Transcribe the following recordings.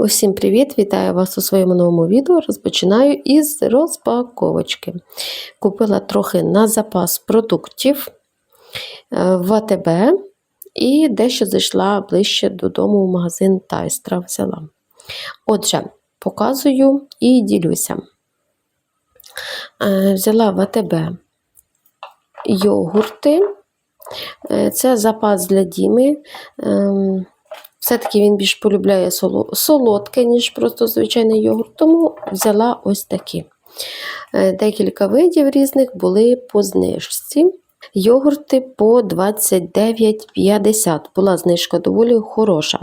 Усім привіт! Вітаю вас у своєму новому відео. Розпочинаю із розпаковочки. Купила трохи на запас продуктів е, в АТБ і дещо зайшла ближче додому в магазин Тайстра взяла. Отже, показую і ділюся. Е, Взяла в АТБ йогурти. Е, Це запас для Діми. Все-таки він більш полюбляє солодке, ніж просто звичайний йогурт, тому взяла ось такі. Е, Декілька видів різних були по знижці. Йогурти по 29,50. Була знижка доволі хороша.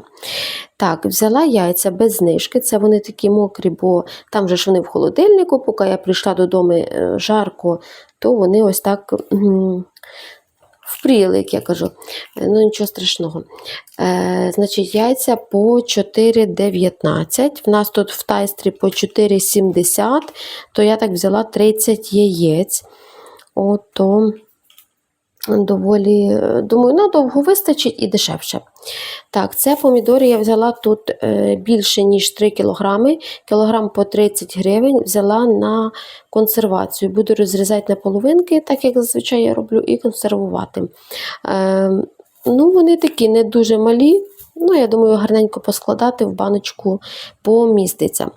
Так, взяла яйця без знижки. Це вони такі мокрі, бо там же ж вони в холодильнику, поки я прийшла додому е, жарко, то вони ось так впріли, як я кажу. Е, Ну, нічого страшного. Е, значить, яйця по 4,19. В нас тут в тайстрі по 4,70, то я так взяла 30 яєць. Ото доволі, е, думаю, надовго вистачить і дешевше. Так, це помідори я взяла тут е, більше, ніж 3 кг, кілограм по 30 гривень, взяла на консервацію. Буду розрізати на половинки, так як зазвичай я роблю, і консервувати. Е, ну, Вони такі не дуже малі. Ну, я думаю, гарненько поскладати в баночку поміститься.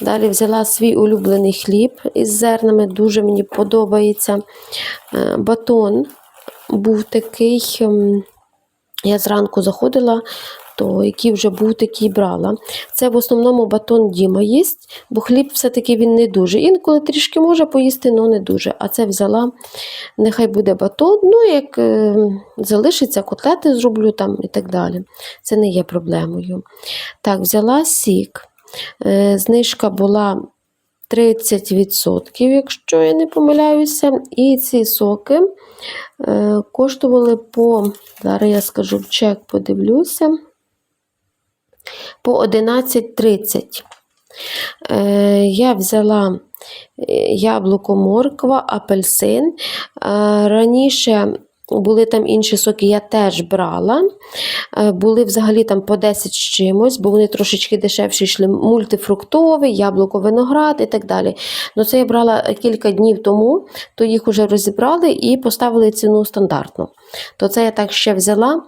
Далі взяла свій улюблений хліб із зернами, дуже мені подобається. Батон був такий, ем, я зранку заходила, то який вже був такий брала. Це в основному батон Діма їсть, бо хліб все-таки він не дуже. Інколи трішки може поїсти, але не дуже. А це взяла, нехай буде батон, ну як е, залишиться, котлети зроблю там і так далі. Це не є проблемою. Так, взяла сік. Е, знижка була 30%, якщо я не помиляюся. І ці соки е, коштували по, зараз я скажу в чек, подивлюся, по 11,30. Е, я взяла е, яблуко, морква, апельсин. Раніше були там інші соки, я теж брала. Е, Були взагалі там по 10 з чимось, бо вони трошечки дешевші йшли. Мультифруктовий, яблуко, виноград і так далі. Ну, це я брала кілька днів тому, то їх вже розібрали і поставили ціну стандартну. То це я так ще взяла.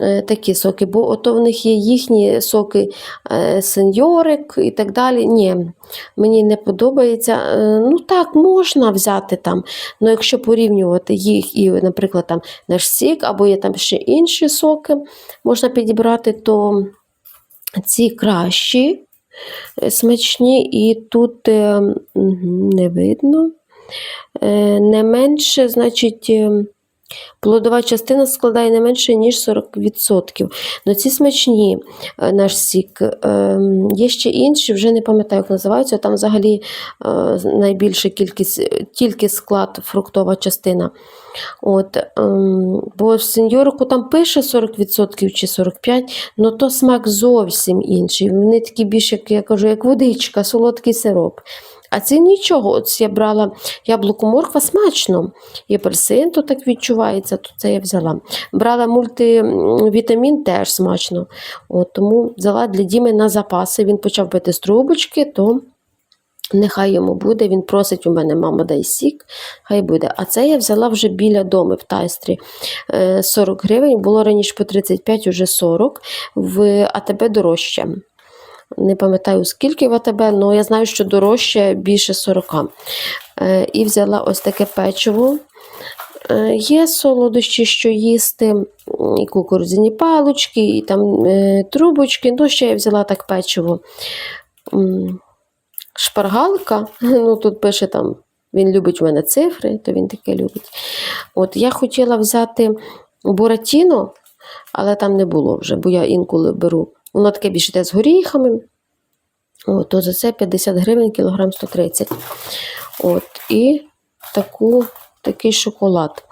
Е, Такі соки, бо ото в них є їхні соки е, сеньорик і так далі. Ні, мені не подобається. Е, Ну так, можна взяти там. Ну, якщо порівнювати їх і, наприклад, там наш сік, або є там ще інші соки, можна підібрати, то ці кращі, смачні, і тут не видно. Не менше, значить. Плодова частина складає не менше, ніж 40%. Ну, ці смачні е, наш сік. Ем, Є ще інші, вже не пам'ятаю, як називаються. Там взагалі е, найбільша кількість, е, тільки склад, фруктова частина. От, ем, бо в сеньорику там пише 40% чи 45%, але то смак зовсім інший. Вони такі більш, як я кажу, як водичка, солодкий сироп. А це нічого. От я брала яблуко морква смачно. І апельсин то так відчувається, то це я взяла. Брала мультивітамін теж смачно. От, тому взяла для Діми на запаси. Він почав пити з трубочки, то нехай йому буде. Він просить у мене, мама, дай сік, хай буде. А це я взяла вже біля дому в тайстрі. Е, 40 гривень, було раніше по 35, уже 40, в АТБ дорожче. Не пам'ятаю, скільки в АТБ, але я знаю, що дорожче більше 40. Е, І взяла ось таке печиво. Е, Є солодощі, що їсти, і кукурудзяні палочки, і там е, трубочки. Ну, ще я взяла так печиво. Шпаргалка, ну тут пише там, він любить у мене цифри, то він таке любить. От я хотіла взяти буратіно, але там не було вже, бо я інколи беру. Воно таке більше йде з горіхами. То за це 50 гривень, кілограм 130. От, і таку, такий шоколад.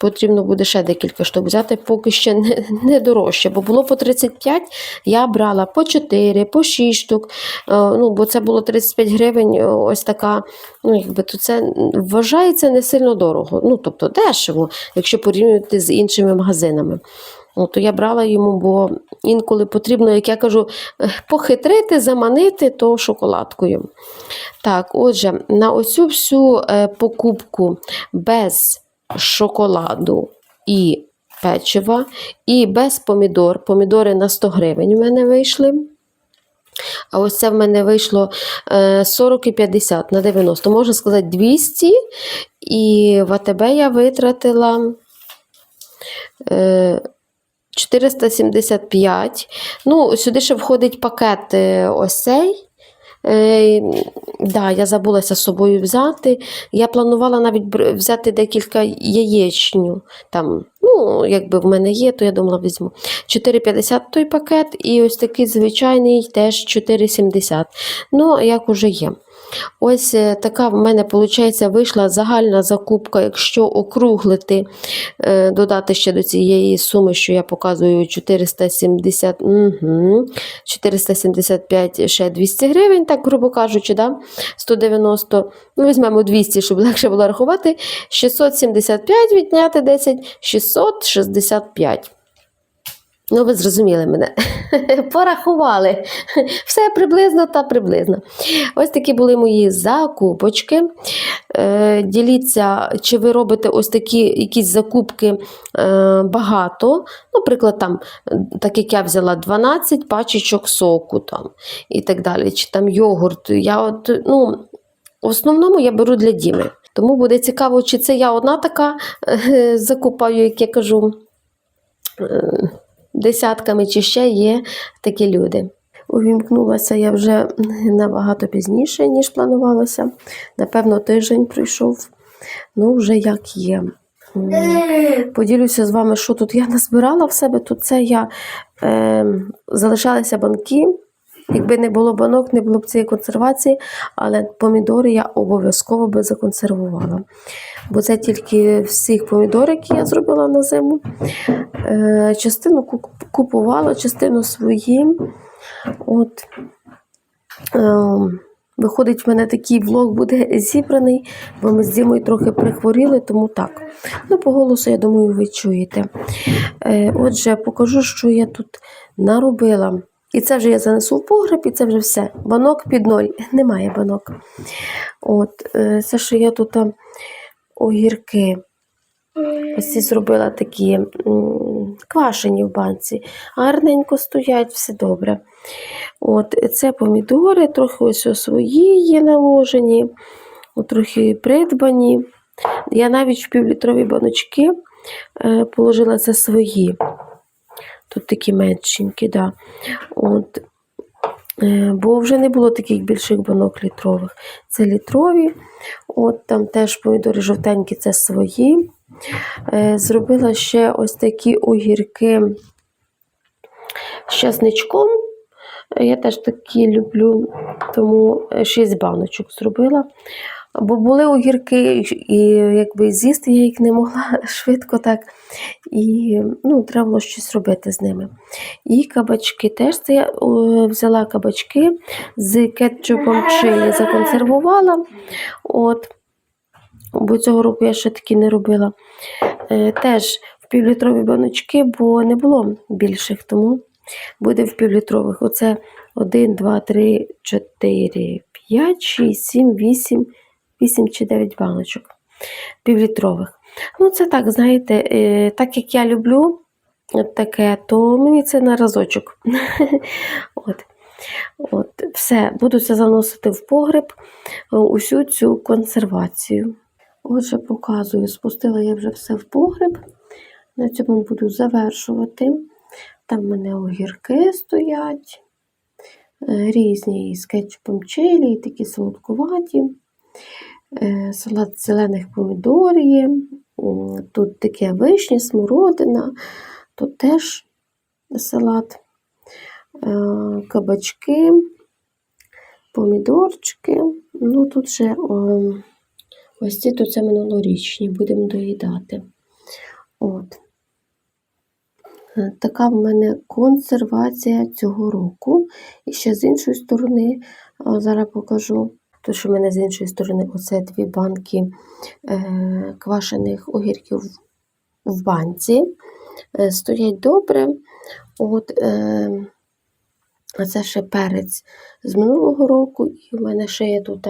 Потрібно буде ще декілька штук взяти, поки ще не, не дорожче. Бо було по 35, я брала по 4, по 6 штук. Е, Ну, бо це було 35 гривень, е, ось така. Ну, якби то це вважається не сильно дорого. Ну, тобто дешево, якщо порівнювати з іншими магазинами. От, то я брала йому, бо інколи потрібно, як я кажу, е, похитрити, заманити то шоколадкою. Так, отже, на оцю всю е, покупку без шоколаду і печива, і без помідор. Помідори на 100 гривень у мене вийшли. А ось це в мене вийшло е, 40 і 50 на 90, можна сказати, 200. І в АТБ я витратила е, 475. Ну, сюди ще входить пакет е, ось цей. Е, да, я забулася з собою взяти. Я планувала навіть взяти декілька яєчню. Там, ну, якби в мене є, то я думала візьму. 4,50 той пакет, і ось такий звичайний теж 4,70. Ну, як уже є. Ось е, така в мене, виходить, вийшла загальна закупка, якщо округлити, е, додати ще до цієї суми, що я показую 470, угу, 475, ще 200 гривень, так грубо кажучи, да? 190, ну візьмемо 200, щоб легше було рахувати, 675 відняти 10, 665. Ну, ви зрозуміли мене. Порахували. Все приблизно та приблизно. Ось такі були мої закупочки. Е, діліться, чи ви робите ось такі якісь закупки е, багато. Наприклад, там, так як я взяла 12 пачечок соку там, і так далі, чи там йогурт. Я от, ну, в основному я беру для Діми. Тому буде цікаво, чи це я одна така е, закупаю, як я кажу. Десятками, чи ще є такі люди. Увімкнулася я вже набагато пізніше, ніж планувалося. Напевно, тиждень прийшов, Ну, вже як є. Поділюся з вами, що тут я назбирала в себе. Тут це я е, залишалися банки. Якби не було банок, не було б цієї консервації, але помідори я обов'язково би законсервувала. Бо це тільки всіх помідор, які я зробила на зиму. Е, частину купувала, частину свої. От. Е, Виходить, в мене такий влог буде зібраний, бо ми з Дімою трохи прихворіли, тому так. Ну, по голосу, я думаю, ви чуєте. Е, Отже, покажу, що я тут наробила. І це вже я занесу в погреб, і це вже все. Банок під ноль. Немає банок. От, е, це, що я тут там огірки. Ось ці зробила такі квашені в банці. Гарненько стоять, все добре. От, це помідори, трохи ось свої є наложені, трохи придбані. Я навіть в півлітрові баночки е, положила це свої. Тут такі меншенькі, да. От, е, бо вже не було таких більших банок літрових. Це літрові. От там теж помідори жовтенькі, це свої. Е, Зробила ще ось такі огірки з часничком. Е, Я теж такі люблю, тому 6 баночок зробила. Бо були огірки, і якби з'їсти я їх не могла швидко так. І ну, треба було щось робити з ними. І кабачки теж це я взяла кабачки з кетчупом чилі, законсервувала. От. Бо цього року я ще такі не робила. Е, теж в півлітрові баночки, бо не було більших, тому буде в півлітрових. Оце 1, 2, 3, 4, 5, 6, 7, 8, 8 чи 9 баночок півлітрових. Ну, це так, знаєте, е, так як я люблю таке, то мені це на разочок. От. От, все, буду це заносити в погреб, е, усю цю консервацію. Отже, показую, спустила я вже все в погреб. На цьому буду завершувати. Там в мене огірки стоять, е, різні з кетчупом чилі, такі солодкуваті. Е, Салат зелених помідор є. Тут таке вишня, смородина, тут теж салат, Е, кабачки, помідорчики. Ну, тут ще ось ці тут це минулорічні, будемо доїдати. От. Е, Така в мене консервація цього року. І ще з іншої сторони, зараз покажу, то що в мене з іншої сторони оце дві банки е, квашених огірків в банці. е, стоять добре. От, е, а це ще перець з минулого року, і в мене ще є тут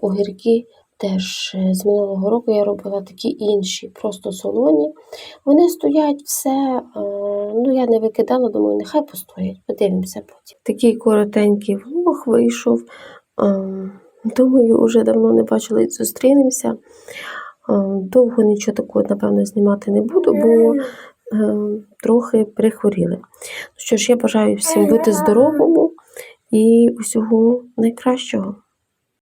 огірки. Теж з минулого року я робила такі інші, просто солоні. Вони стоять все, ну я не викидала, думаю, нехай постоять, подивимося потім. Такий коротенький влог вийшов. Думаю, вже давно не бачили і зустрінемося. Е, Довго нічого такого, напевно, знімати не буду, бо е, трохи прихворіли. Ну Що ж, я бажаю всім бути здоровому і усього найкращого.